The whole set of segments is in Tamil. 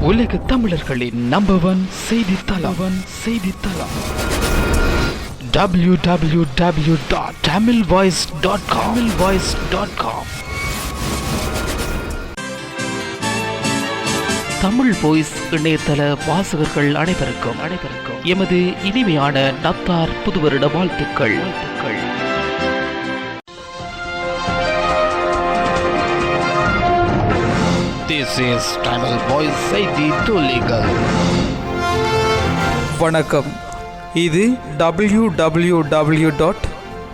உலக தமிழர்களின் நம்பர் ஒன் செய்தித்தளம். செய்தித்தளம். W W W dot Tamil voice dot Tamil voice dot com Tamil voice இணையதள வாசகர்கள் அனைவருக்கும் அனைவருக்கும் எமது இனிமையான நத்தார் புதுவருட வாழ்த்துக்கள். வாழ்த்துக்கள். This is Tamil செய்தி துளிகள் வணக்கம். இது W W W dot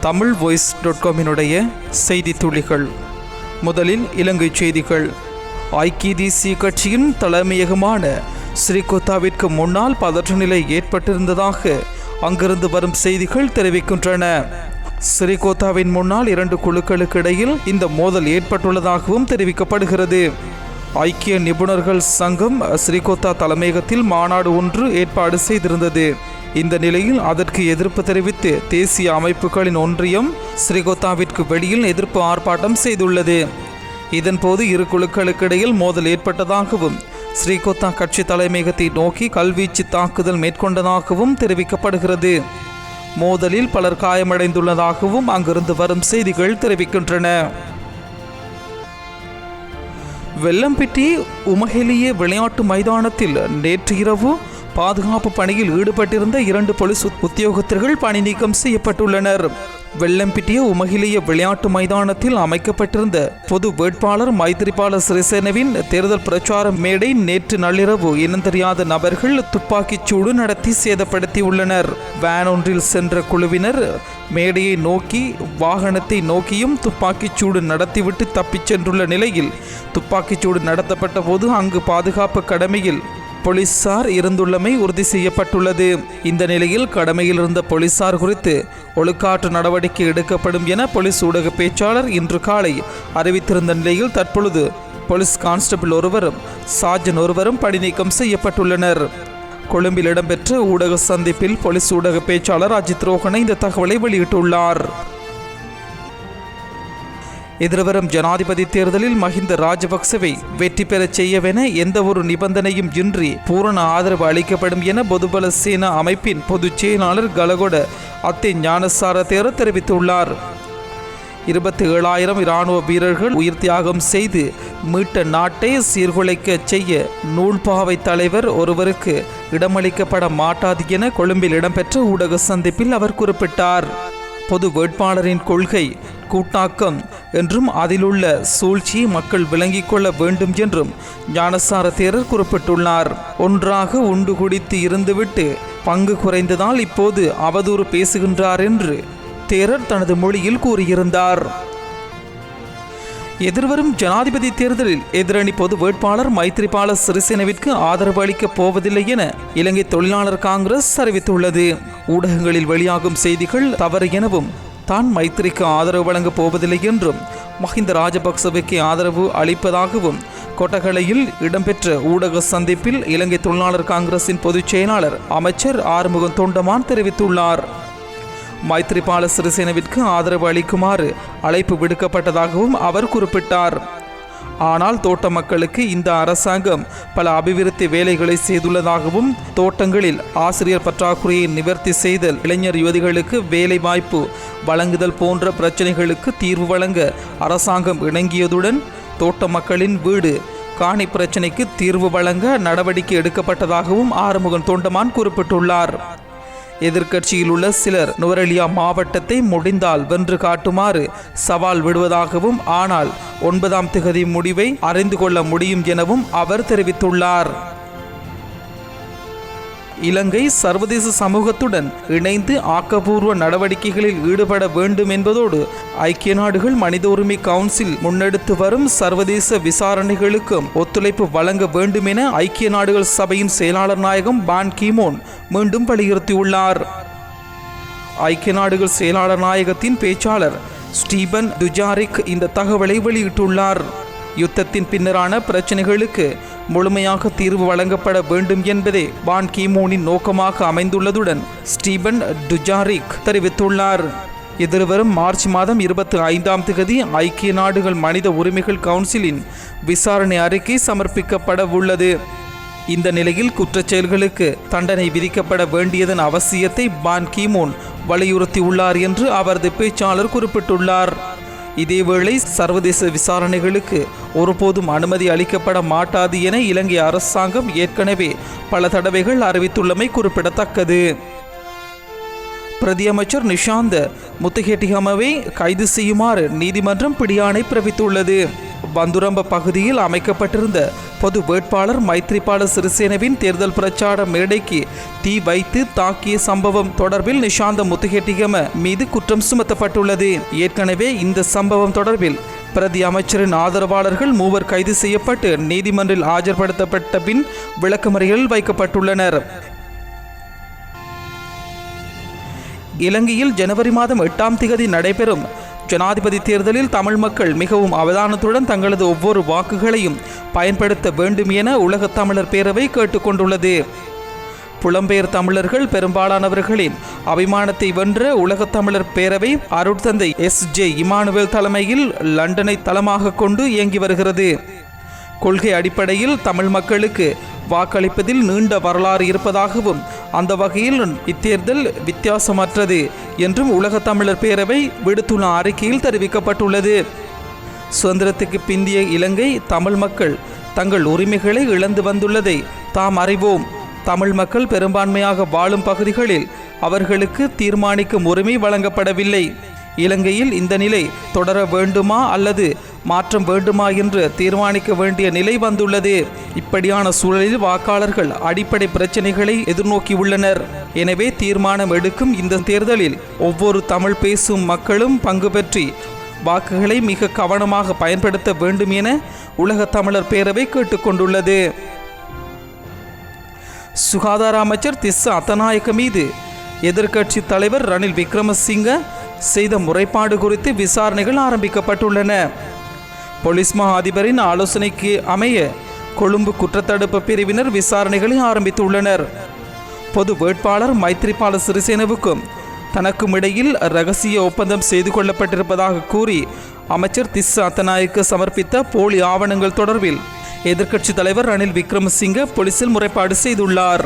Tamil voice dot காமினுடைய செய்தி துளிகள் முதலில் இலங்கை செய்திகள். ஐக்கிய தேசிய கட்சியின் தலைமையகமான ஸ்ரீகோத்தாவிற்கு முன்னால் பதற்ற நிலை ஏற்பட்டிருந்ததாக அங்கிருந்து வரும் செய்திகள் தெரிவிக்கின்றன. ஸ்ரீகோத்தாவின் முன்னால் இரண்டு குழுக்களுக்கு இடையில் இந்த மோதல் ஏற்பட்டுள்ளதாகவும் தெரிவிக்கப்படுகிறது. ஐக்கிய நிபுணர்கள் சங்கம் ஸ்ரீகோத்தா தலைமையகத்தில் மாநாடு ஒன்று ஏற்பாடு செய்திருந்தது. இந்த நிலையில் அதற்கு எதிர்ப்பு தெரிவித்து தேசிய அமைப்புகளின் ஒன்றியம் ஸ்ரீகோத்தாவிற்கு வெளியில் எதிர்ப்பு ஆர்ப்பாட்டம் செய்துள்ளது. இதன்போது இரு குழுக்களுக்கிடையில் மோதல் ஏற்பட்டதாகவும் ஸ்ரீகோத்தா கட்சி தலைமையகத்தை நோக்கி கல்வீச்சு தாக்குதல் மேற்கொண்டதாகவும் தெரிவிக்கப்படுகிறது. மோதலில் பலர் காயமடைந்துள்ளதாகவும் அங்கிருந்து வரும் செய்திகள் தெரிவிக்கின்றன. வெள்ளம்பிட்டி உமஹெலிய விளையாட்டு மைதானத்தில் நேற்று இரவு பாதுகாப்பு பணியில் ஈடுபட்டிருந்த இரண்டு போலீஸ் உத்தியோகத்தர்கள் பணி நீக்கம் செய்யப்பட்டுள்ளனர். வெள்ளம்பிட்டிய உமகிலிய விளையாட்டு மைதானத்தில் அமைக்கப்பட்டிருந்த பொது வேட்பாளர் மைத்திரிபால சிறிசேனவின் தேர்தல் பிரச்சார மேடை நேற்று நள்ளிரவு இனம் தெரியாத நபர்கள் துப்பாக்கிச் சூடு நடத்தி சேதப்படுத்தியுள்ளனர். வேன் ஒன்றில் சென்ற குழுவினர் மேடையை நோக்கி வாகனத்தை நோக்கியும் துப்பாக்கிச் சூடு நடத்திவிட்டு தப்பிச் சென்றுள்ள நிலையில் துப்பாக்கிச் சூடு நடத்தப்பட்ட போது அங்கு பாதுகாப்பு கடமையில் போலீசார் இருந்துள்ளமை உறுதி செய்யப்பட்டுள்ளது. இந்த நிலையில் கடமையில் இருந்த போலீசார் குறித்து ஒழுக்காற்று நடவடிக்கை எடுக்கப்படும் என போலீஸ் ஊடக பேச்சாளர் இன்று காலை அறிவித்திருந்த நிலையில் தற்பொழுது போலீஸ் கான்ஸ்டபிள் ஒருவரும் சார்ஜன் ஒருவரும் பணிநீக்கம் செய்யப்பட்டுள்ளனர். கொழும்பில் இடம்பெற்ற ஊடக சந்திப்பில் போலீஸ் ஊடக பேச்சாளர் அஜித் ரோகனை இந்த தகவலை வெளியிட்டுள்ளார். எதிர்வரும் ஜனாதிபதி தேர்தலில் மஹிந்த ராஜபக்சவை வெற்றி பெறச் செய்யவென எந்த ஒரு நிபந்தனையும் இன்றி பூரண ஆதரவு அளிக்கப்படும் என பொதுபல சேனா அமைப்பின் பொதுச் செயலாளர் கலகொட அத்தை ஞானசார தேர தெரிவித்துள்ளார். இருபத்தி ஏழாயிரம் இராணுவ வீரர்கள் உயிர் தியாகம் செய்து மீட்ட நாட்டை சீர்குலைக்க செய்ய நூல்பாவை தலைவர் ஒருவருக்கு இடமளிக்கப்பட மாட்டாது என கொழும்பில் இடம்பெற்ற ஊடக சந்திப்பில் அவர் குறிப்பிட்டார். பொது வேட்பாளரின் கொள்கை கூட்டாக்கம் என்றும் அதிலுள்ள சூழ்ச்சியை மக்கள் விளங்கிக் கொள்ள வேண்டும் என்றும் ஞானசார தேரர் குறிப்பிட்டுள்ளார். ஒன்றாக உண்டு குடித்து இருந்துவிட்டு பங்கு குறைந்ததால் இப்போது அவதூறு பேசுகின்றார் என்று தேரர் தனது மொழியில் கூறியிருந்தார். எதிர்வரும் ஜனாதிபதி தேர்தலில் எதிரணி பொது வேட்பாளர் மைத்ரிபால சிறிசேனவிற்கு ஆதரவு அளிக்கப் போவதில்லை என இலங்கை தொழிலாளர் காங்கிரஸ் அறிவித்துள்ளது. ஊடகங்களில் வெளியாகும் செய்திகள் தவறு எனவும் தான் மைத்திரிக்கு ஆதரவு வழங்கப் போவதில்லை என்றும் மஹிந்த ராஜபக்சவுக்கு ஆதரவு அளிப்பதாகவும் கொட்டகலையில் இடம்பெற்ற ஊடக சந்திப்பில் இலங்கை தொழிலாளர் காங்கிரசின் பொதுச் செயலாளர் அமைச்சர் ஆறுமுகம் தொண்டமான் தெரிவித்துள்ளார். மைத்ரிபால சிறிசேனவிற்கு ஆதரவு அளிக்குமாறு அழைப்பு விடுக்கப்பட்டதாகவும் அவர் குறிப்பிட்டார். ஆனால் தோட்ட மக்களுக்கு இந்த அரசாங்கம் பல அபிவிருத்தி வேலைகளை செய்துள்ளதாகவும் தோட்டங்களில் ஆசிரியர் பற்றாக்குறையை நிவர்த்தி செய்தல் இளைஞர் யுவதிகளுக்கு வேலை வாய்ப்பு வழங்குதல் போன்ற பிரச்சனைகளுக்கு தீர்வு வழங்க அரசாங்கம் இணங்கியதுடன் தோட்ட மக்களின் வீடு காணி பிரச்சினைக்கு தீர்வு வழங்க நடவடிக்கை எடுக்கப்பட்டதாகவும் ஆறுமுகன் தொண்டமான் குறிப்பிட்டுள்ளார். எதிர்க்கட்சியில் உள்ள சிலர் நுவரெலியா மாவட்டத்தை முடிந்தால் வென்று காட்டுமாறு சவால் விடுவதாகவும் ஆனால் ஒன்பதாம் திகதி முடிவை அறிந்து கொள்ள முடியும் எனவும் அவர் தெரிவித்துள்ளார். இலங்கை சர்வதேச சமூகத்துடன் இணைந்து ஆக்கப்பூர்வ நடவடிக்கைகளில் ஈடுபட வேண்டும் என்பதோடு ஐக்கிய நாடுகள் மனித உரிமை கவுன்சில் முன்னெடுத்து வரும் சர்வதேச விசாரணைகளுக்கும் ஒத்துழைப்பு வழங்க வேண்டும் என ஐக்கிய நாடுகள் சபையின் செயலாளர் நாயகம் பான் கீமோன் மீண்டும் வலியுறுத்தியுள்ளார். ஐக்கிய நாடுகள் செயலாளர் நாயகத்தின் பேச்சாளர் ஸ்டீபன் டுஜாரிக் இந்த தகவலை வெளியிட்டுள்ளார். யுத்தத்தின் பின்னரான பிரச்சனைகளுக்கு முழுமையாக தீர்வு வழங்கப்பட வேண்டும் என்பதே பான் கீமூனின் நோக்கமாக அமைந்துள்ளதுடன் ஸ்டீபன் டுஜாரிக் தெரிவித்துள்ளார். எதிர்வரும் மார்ச் மாதம் இருபத்தி ஐந்தாம் தேதி ஐக்கிய நாடுகள் மனித உரிமைகள் கவுன்சிலின் விசாரணை அறிக்கை சமர்ப்பிக்கப்பட உள்ளது. இந்த நிலையில் குற்றச்செயல்களுக்கு தண்டனை விதிக்கப்பட வேண்டியதன் அவசியத்தை பான் கீமூன் வலியுறுத்தியுள்ளார் என்று அவரது பேச்சாளர் குறிப்பிட்டுள்ளார். இதேவேளை சர்வதேச விசாரணைகளுக்கு ஒருபோதும் அனுமதி அளிக்கப்பட மாட்டாது என இலங்கை அரசாங்கம் ஏற்கனவே பல தடவைகள் அறிவித்துள்ளமை குறிப்பிடத்தக்கது. பிரதியமைச்சர் நிஷாந்த முத்துகேட்டிகமவை கைது செய்யுமாறு நீதிமன்றம் பிடியாணை பிறப்பித்துள்ளது. பந்துரம்ப பகுதியில் அமைக்கப்பட்டிருந்த பொது வேட்பாளர் மைத்ரிபால சிறிசேனவின் தேர்தல் பிரச்சார மேடைக்கு தீ வைத்து தாக்கிய சம்பவம் தொடர்பில் நிஷாந்த முத்துகேட்டிகம மீது குற்றம் சுமத்தப்பட்டுள்ளது. ஏற்கனவே இந்த சம்பவம் தொடர்பில் பிரதி அமைச்சரின் ஆதரவாளர்கள் மூவர் கைது செய்யப்பட்டு நீதிமன்றில் ஆஜர்படுத்தப்பட்ட பின் விளக்கமறியலில் வைக்கப்பட்டுள்ளனர். இலங்கையில் ஜனவரி மாதம் எட்டாம் திகதி நடைபெறும் ஜனாதிபதி தேர்தலில் தமிழ் மக்கள் மிகவும் அவதானத்துடன் தங்களது ஒவ்வொரு வாக்குகளையும் பயன்படுத்த வேண்டும் என உலகத் தமிழர் பேரவை கேட்டுக்கொண்டுள்ளது. புலம்பெயர் தமிழர்கள் பெரும்பாலானவர்களின் அபிமானத்தை வென்ற உலகத் தமிழர் பேரவை அருட்தந்தை எஸ். ஜே. இமானுவேல் தலைமையில் லண்டனை தளமாக கொண்டு இயங்கி வருகிறது. கொள்கை அடிப்படையில் தமிழ் மக்களுக்கு வாக்களிப்பதில் நீண்ட வரலாறு இருப்பதாகவும் அந்த வகையில் இத்தேர்தல் வித்தியாசமற்றது என்றும் உலகத் தமிழர் பேரவை விடுத்துள்ள அறிக்கையில் தெரிவிக்கப்பட்டுள்ளது. சுதந்திரத்துக்கு பிந்திய இலங்கை தமிழ் மக்கள் தங்கள் உரிமைகளை இழந்து வந்துள்ளதை தாம் அறிவோம். தமிழ் மக்கள் பெரும்பான்மையாக வாழும் பகுதிகளில் அவர்களுக்கு தீர்மானிக்கும் உரிமை வழங்கப்படவில்லை. இலங்கையில் இந்த நிலை தொடர வேண்டுமா அல்லது மாற்றம் வேண்டுமா என்று தீர்மானிக்க வேண்டிய நிலை வந்துள்ளது. இப்படியான சூழலில் வாக்காளர்கள் அடிப்படை பிரச்சனைகளை எதிர்நோக்கியுள்ளனர். எனவே தீர்மானம் எடுக்கும் இந்த தேர்தலில் ஒவ்வொரு தமிழ் பேசும் மக்களும் பங்கு பெற்றி வாக்குகளை மிக கவனமாக பயன்படுத்த வேண்டும் என உலக தமிழர் பேரவை கேட்டுக்கொண்டுள்ளது. சுகாதார அமைச்சர் திஸ் அத்தநாயக்க மீது எதிர்க்கட்சி தலைவர் ரணில் விக்ரமசிங்க செய்த முறைப்பாடு குறித்து விசாரணைகள் ஆரம்பிக்கப்பட்டுள்ளன. போலீஸ் மா அதிபரின் ஆலோசனைக்கு அமைய கொழும்பு குற்றத்தடுப்பு பிரிவினர் விசாரணைகளை ஆரம்பித்துள்ளனர். பொது வேட்பாளர் மைத்ரிபால சிறிசேனவுக்கும் தனக்கும் இடையில் ரகசிய ஒப்பந்தம் செய்து கொள்ளப்பட்டிருப்பதாக கூறி அமைச்சர் திஸ் அத்தநாயக்கு சமர்ப்பித்த போலி ஆவணங்கள் தொடர்பில் எதிர்க்கட்சி தலைவர் ரணில் விக்ரமசிங்க போலீசில் முறைப்பாடு செய்துள்ளார்.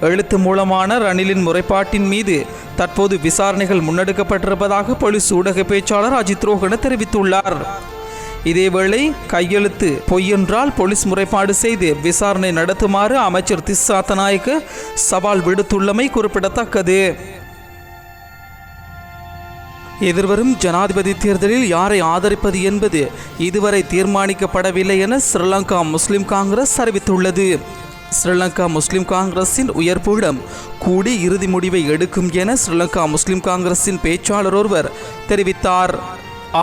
எழுத்து மூலமான ரணிலின் முறைப்பாட்டின் மீது தற்போது விசாரணைகள் முன்னெடுக்கப்பட்டிருப்பதாக போலீஸ் ஊடக பேச்சாளர் அஜித் ரோகன தெரிவித்துள்ளார். இதேவேளை கையெழுத்து பொய்யென்றால் போலீஸ் முறைப்பாடு செய்து விசாரணை நடத்துமாறு அமைச்சர் திஸ்ஸா தநாயக்க சவால் விடுத்துள்ளமை குறிப்பிடத்தக்கது. எதிர்வரும் ஜனாதிபதி தேர்தலில் யாரை ஆதரிப்பது என்பது இதுவரை தீர்மானிக்கப்படவில்லை என ஸ்ரீலங்கா முஸ்லிம் காங்கிரஸ் அறிவித்துள்ளது. ஸ்ரீலங்கா முஸ்லிம் காங்கிரஸின் உயர்பூடம் கூடி இறுதி முடிவை எடுக்கும் என ஸ்ரீலங்கா முஸ்லிம் காங்கிரஸின் பேச்சாளர் ஒருவர் தெரிவித்தார்.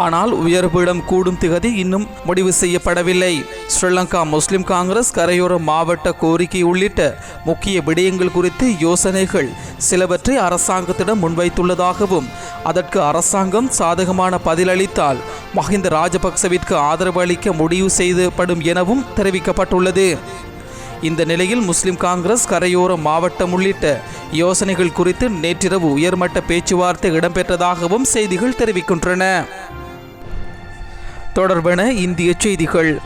ஆனால் உயர்பீடம் கூடும் திகதி இன்னும் முடிவு செய்யப்படவில்லை. ஸ்ரீலங்கா முஸ்லிம் காங்கிரஸ் கரையோர மாவட்ட கோரிக்கை உள்ளிட்ட முக்கிய விடயங்கள் குறித்து யோசனைகள் சிலவற்றை அரசாங்கத்திடம் முன்வைத்துள்ளதாகவும் அதற்கு அரசாங்கம் சாதகமான பதிலளித்தால் மஹிந்த ராஜபக்சவிற்கு ஆதரவு அளிக்க முடிவு செய்யப்படும் எனவும் தெரிவிக்கப்பட்டுள்ளது. இந்த நிலையில் முஸ்லிம் காங்கிரஸ் கரையோர மாவட்டம் உள்ளிட்ட யோசனைகள் குறித்து நேற்றிரவு உயர்மட்ட பேச்சுவார்த்தை இடம்பெற்றதாகவும் செய்திகள் தெரிவிக்கின்றன. தொடர்பென இந்திய செய்திகள்.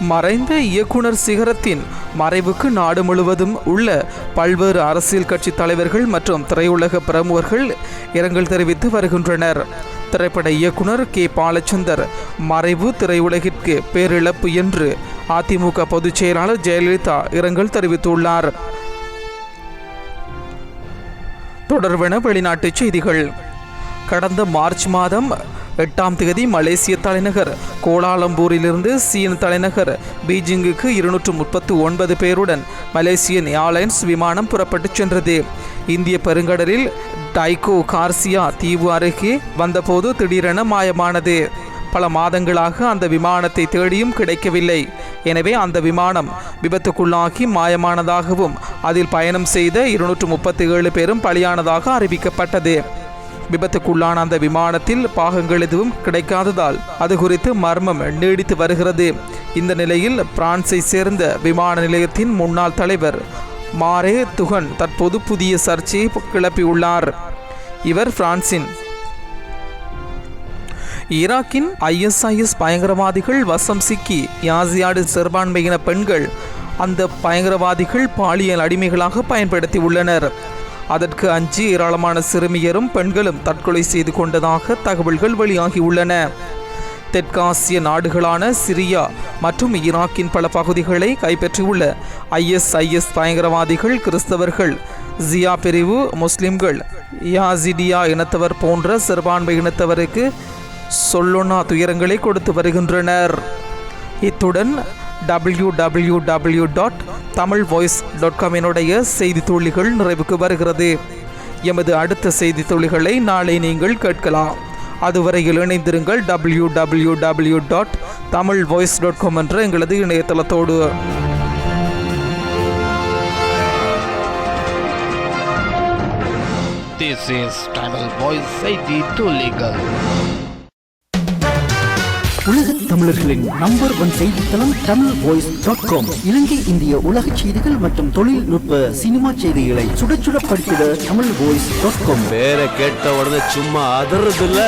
மறைந்த இயக்குனர் சிகரத்தின் மறைவுக்கு நாடு முழுவதும் உள்ள பல்வேறு அரசியல் கட்சி தலைவர்கள் மற்றும் திரையுலக பிரமுகர்கள் இரங்கல் தெரிவித்து வருகின்றனர். திரைப்பட இயக்குனர் கே. பாலச்சந்தர் மறைவு திரையுலகிற்கு பேரிழப்பு என்று அதிமுக பொதுச் செயலாளர் ஜெயலலிதா இரங்கல் தெரிவித்துள்ளார். தொடர்பென வெளிநாட்டுச் செய்திகள். கடந்த மார்ச் மாதம் எட்டாம் தேதி மலேசிய தலைநகர் கோலாலம்பூரிலிருந்து சீன தலைநகர் பீஜிங்குக்கு இருநூற்று முப்பத்து ஒன்பது பேருடன் மலேசியன் ஏர்லைன்ஸ் விமானம் புறப்பட்டுச் சென்றது. இந்திய பெருங்கடலில் டைகோ கார்சியா தீவு அருகே வந்தபோது திடீரென மாயமானது. பல மாதங்களாக அந்த விமானத்தை தேடியும் கிடைக்கவில்லை. எனவே அந்த விமானம் விபத்துக்குள்ளாகி மாயமானதாகவும் அதில் பயணம் செய்த இருநூற்று முப்பத்தி ஏழு பேரும் பலியானதாக அறிவிக்கப்பட்டது. விபத்துக்குள்ளான அந்த விமானத்தில் பாகங்கள் எதுவும் கிடைக்காததால் அது குறித்து மர்மம் நீடித்து வருகிறது. இந்த நிலையில் பிரான்ஸை சேர்ந்த விமான நிலையத்தின் முன்னாள் தலைவர் மாரே துகன் தற்போது புதிய சர்ச்சையை கிளப்பியுள்ளார். இவர் பிரான்சின் ஈராக்கின் ஐஎஸ்ஐஎஸ் பயங்கரவாதிகள் வசம் சிக்கி யாசியாடு சிறுபான்மையின பெண்கள் அந்த பயங்கரவாதிகள் பாலியல் அடிமைகளாக பயன்படுத்தி உள்ளனர் அதற்கு அஞ்சு ஏராளமான சிறுமியரும் பெண்களும் தற்கொலை செய்து கொண்டதாக தகவல்கள் வெளியாகியுள்ளன. தெற்காசிய நாடுகளான சிரியா மற்றும் ஈராக்கின் பல பகுதிகளை கைப்பற்றியுள்ள ஐஎஸ்ஐஎஸ் பயங்கரவாதிகள் கிறிஸ்தவர்கள் ஜியா பிரிவு முஸ்லிம்கள் யாசிடியா இனத்தவர் போன்ற சிறுபான்மை இனத்தவருக்கு சொல்லொன்னா துயரங்களை கொடுத்து வருகின்றனர். இத்துடன் W W W dot Tamil voice dot காமினுடைய செய்தி துளிகள் நிறைவுக்கு வருகிறது. எமது அடுத்த செய்தி துளிகளை நாளை நீங்கள் கேட்கலாம். அதுவரையில் இணைந்திருங்கள் W W W dot Tamil voice dot com என்ற எங்களது இணையதளத்தோடு. This is Tamil Voice செய்தி துளிகள் உலக தமிழர்களின் நம்பர் ஒன் செய்தித்தளம் தமிழ் வாய்ஸ் டாட் காம் இலங்கை இந்திய உலக செய்திகள் மற்றும் தொழில்நுட்ப சினிமா செய்திகளை சுட சுட படித்திட தமிழ் வாய்ஸ் டாட் காம் வேற கேட்ட உடனே சும்மா அதறது இல்ல